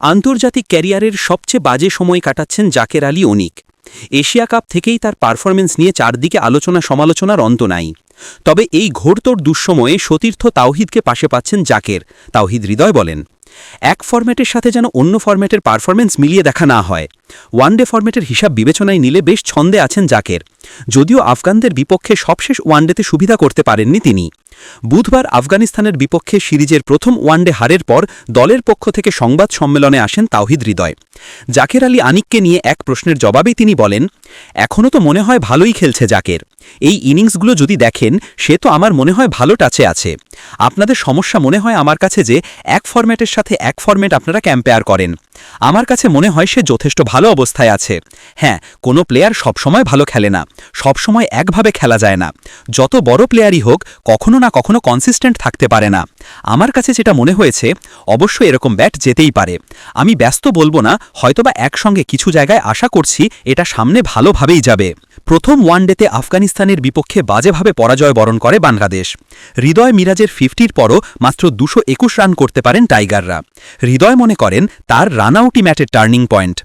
আন্তর্জাতিক ক্যারিয়ারের সবচেয়ে বাজে সময় কাটাচ্ছেন জাকের আলী অনিক। এশিয়া কাপ থেকেই তার পারফরমেন্স নিয়ে চারদিকে আলোচনা সমালোচনার অন্ত নাই। তবে এই ঘোরতোর দুঃসময়ে সতীর্থ তাওহিদকে পাশে পাচ্ছেন জাকের। তাওহিদ হৃদয় বলেন এক ফরম্যাটের সাথে যেন অন্য ফরম্যাটের পারফরমেন্স মিলিয়ে দেখা না হয়। ওয়ানডে ফরম্যাটের হিসাব বিবেচনায় নিলে বেশ ছন্দে আছেন জাকের। যদিও আফগানদের বিপক্ষে সবশেষ ওয়ানডেতে সুবিধা করতে পারেননি তিনি। বুধবার আফগানিস্তানের বিপক্ষে সিরিজের প্রথম ওয়ানডে হারের পর দলের পক্ষ থেকে সংবাদ সম্মেলনে আসেন তাওহিদ হৃদয়। জাকের আলী আনিককে নিয়ে এক প্রশ্নের জবাবে তিনি বলেন এখনও তো মনে হয় ভালোই খেলছে জাকের। এই ইনিংসগুলো যদি দেখেন, সে তো আমার মনে হয় ভালো টাচে আছে। আপনাদের সমস্যা মনে হয় আমার কাছে যে, এক ফরম্যাটের সাথে এক ফরম্যাট আপনারা ক্যাম্পেয়ার করেন। আমার কাছে মনে হয় সে যথেষ্ট ভালো অবস্থায় আছে। হ্যাঁ কোনো প্লেয়ার সবসময় ভালো খেলে না। সবসময় একভাবে খেলা যায় না। যত বড় প্লেয়ারই হোক, কখনো না কখনো কনসিস্টেন্ট থাকতে পারে না। আমার কাছে যেটা মনে হয়েছে, অবশ্য এরকম ব্যাট যেতেই পারে। আমি ব্যস্ত বলব না, হয়তোবা একসঙ্গে কিছু জায়গায় আশা করছি এটা সামনে ভালোভাবেই যাবে। প্রথম ওয়ানডেতে আফগানিস্তানের বিপক্ষে বাজেভাবে পরাজয় বরণ করে বাংলাদেশ। হৃদয় মিরাজের ফিফটির পরও মাত্র দুশো রান করতে পারেন টাইগাররা হৃদয় মনে করেন, তার রানআউটই ম্যাচের টার্নিং পয়েন্ট।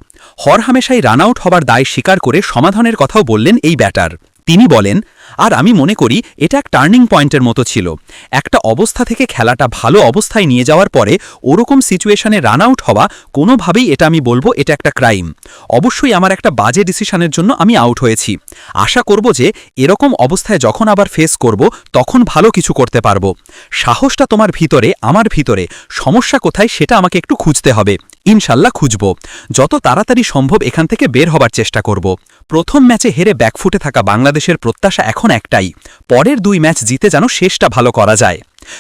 হরহামেশাই রানআউট হবার দায় স্বীকার করে সমাধানের কথাও বললেন এই ব্যাটার। তিনি বলেন আর আমি মনে করি এটা এক টার্নিং পয়েন্টের মতো ছিল। একটা অবস্থা থেকে খেলাটা ভালো অবস্থায় নিয়ে যাওয়ার পরে ওরকম সিচুয়েশনে রান আউট হওয়া কোনোভাবেই এটা আমি বলব এটা একটা ক্রাইম। অবশ্যই আমার একটা বাজে ডিসিশনের জন্য আমি আউট হয়েছি। আশা করব যে এরকম অবস্থায় যখন আবার ফেস করব, তখন ভালো কিছু করতে পারব। সাহসটা তোমার ভিতরে, আমার ভিতরে। সমস্যা কোথায় সেটা আমাকে একটু খুঁজতে হবে। ইনশাল্লাহ খুঁজব। যত তাড়াতাড়ি সম্ভব এখান থেকে বের হবার চেষ্টা করব। প্রথম ম্যাচে হেরে ব্যাকফুটে থাকা বাংলাদেশের প্রত্যাশা এখন একটাই, পরের দুই ম্যাচ জিতে যেন শেষটা ভালো করা যায়।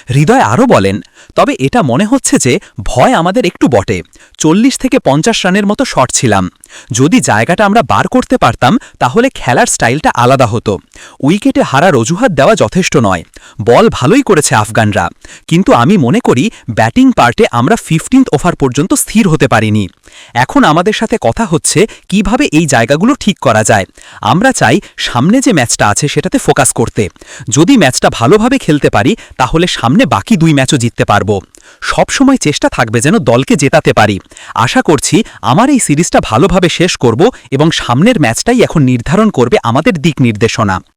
হৃদয় আরও বলেন, তবে এটা মনে হচ্ছে যে ভয় আমাদের একটু বটে। চল্লিশ থেকে পঞ্চাশ রানের মতো শট ছিলাম। যদি জায়গাটা আমরা বার করতে পারতাম, তাহলে খেলার স্টাইলটা আলাদা হতো। উইকেটে হারার অজুহাত দেওয়া যথেষ্ট নয়। বল ভালোই করেছে আফগানরা। কিন্তু আমি মনে করি, ব্যাটিং পার্টে আমরা ফিফটিন্থ ওভার পর্যন্ত স্থির হতে পারিনি। এখন আমাদের সাথে কথা হচ্ছে কীভাবে এই জায়গাগুলো ঠিক করা যায়। আমরা চাই সামনে যে ম্যাচটা আছে সেটাতে ফোকাস করতে। যদি ম্যাচটা ভালোভাবে খেলতে পারি, তাহলে সামনে বাকি দুই ম্যাচও জিততে পারব। সবসময় চেষ্টা থাকবে যেন দলকে জেতাতে পারি। আশা করছি আমার এই সিরিজটা ভালোভাবে শেষ করব এবং সামনের ম্যাচটাই এখন নির্ধারণ করবে আমাদের দিক নির্দেশনা।